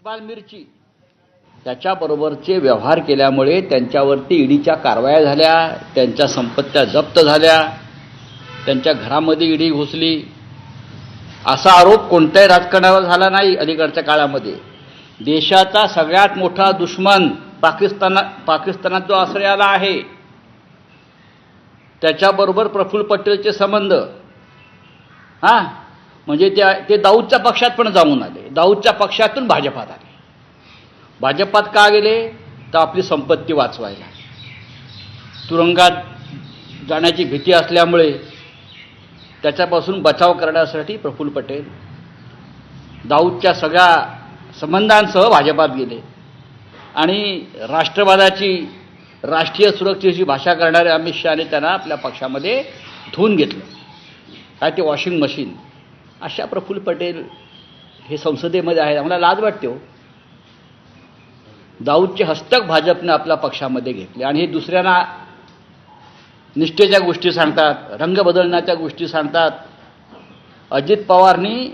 इक्बाल मिरची. त्याच्याबरोबरचे व्यवहार केल्यामुळे त्यांच्यावरती ईडीच्या कारवाया झाल्या त्यांच्या संपत्त्या जप्त झाल्या त्यांच्या घरामध्ये ईडी घुसली. असा आरोप कोणत्याही राजकारणावर झाला नाही अलीकडच्या काळामध्ये. देशाचा सगळ्यात मोठा दुश्मन पाकिस्ताना पाकिस्तानात जो आश्रयाला आहे त्याच्याबरोबर प्रफुल्ल पटेलचे संबंध. हां? म्हणजे त्या ते दाऊदच्या पक्षात पण जाऊन आले. दाऊदच्या पक्षातून भाजपात आले. भाजपात का गेले? तर आपली संपत्ती वाचवायला. तुरुंगात जाण्याची भीती असल्यामुळे त्याच्यापासून बचाव करण्यासाठी प्रफुल्ल पटेल दाऊदच्या सगळ्या संबंधांसह भाजपात गेले. आणि राष्ट्रवादाची राष्ट्रीय सुरक्षेची भाषा करणारे अमित शहाने त्यांना आपल्या पक्षामध्ये धुवून घेतलं. काय ते वॉशिंग मशीन. अशा प्रफुल्ल पटेल हे संसदेमध्ये आहेत आम्हाला लाज वाटते हो. दाऊदचे हस्तक भाजपने आपल्या पक्षामध्ये घेतले. आणि हे दुसऱ्यांना निष्ठेच्या गोष्टी सांगतात रंग बदलण्याच्या गोष्टी सांगतात. अजित पवारनी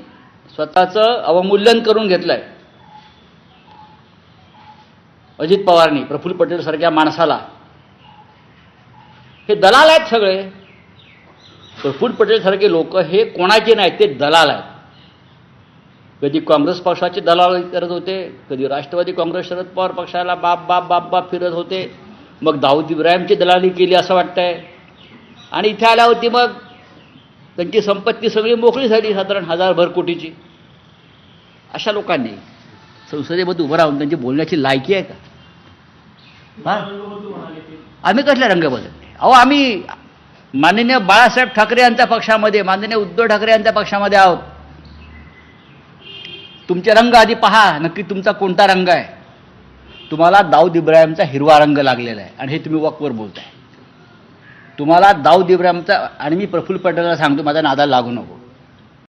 स्वतःचं अवमूल्यन करून घेतलं आहे अजित पवारनी प्रफुल्ल पटेलसारख्या माणसाला. हे दलाल आहेत सगळे. प्रफुल्ल पटेलसारखे लोक हे कोणाचे नाहीत? ते दलाल आहेत. कधी काँग्रेस पक्षाचे दलाल करत होते कधी राष्ट्रवादी काँग्रेस शरद पवार पक्षाला बाप बाप बाप बाप फिरत होते. मग दाऊद इब्राहिमची दलाली केली असं वाटतंय. आणि इथे आल्यावरती मग त्यांची संपत्ती सगळी मोकळी झाली साधारण हजारभर कोटीची अशा लोकांनी संसदेमध्ये उभं राहून त्यांची बोलण्याची लायकी आहे का? हा? आम्ही कसल्या रंगाबद्दल अहो आम्ही माननीय बाळासाहेब ठाकरे यांच्या पक्षामध्ये माननीय उद्धव ठाकरे यांच्या पक्षामध्ये आहोत. तुमचे रंग आधी पहा नक्की तुमचा कोणता रंग आहे? तुम्हाला दाऊद इब्राहिमचा हिरवा रंग लागलेला आहे आणि हे तुम्ही वकवर बोलताय. तुम्हाला दाऊद इब्राहिमचा आणि मी प्रफुल्ल पटेलला सांगतो माझा नादाला लागू नको.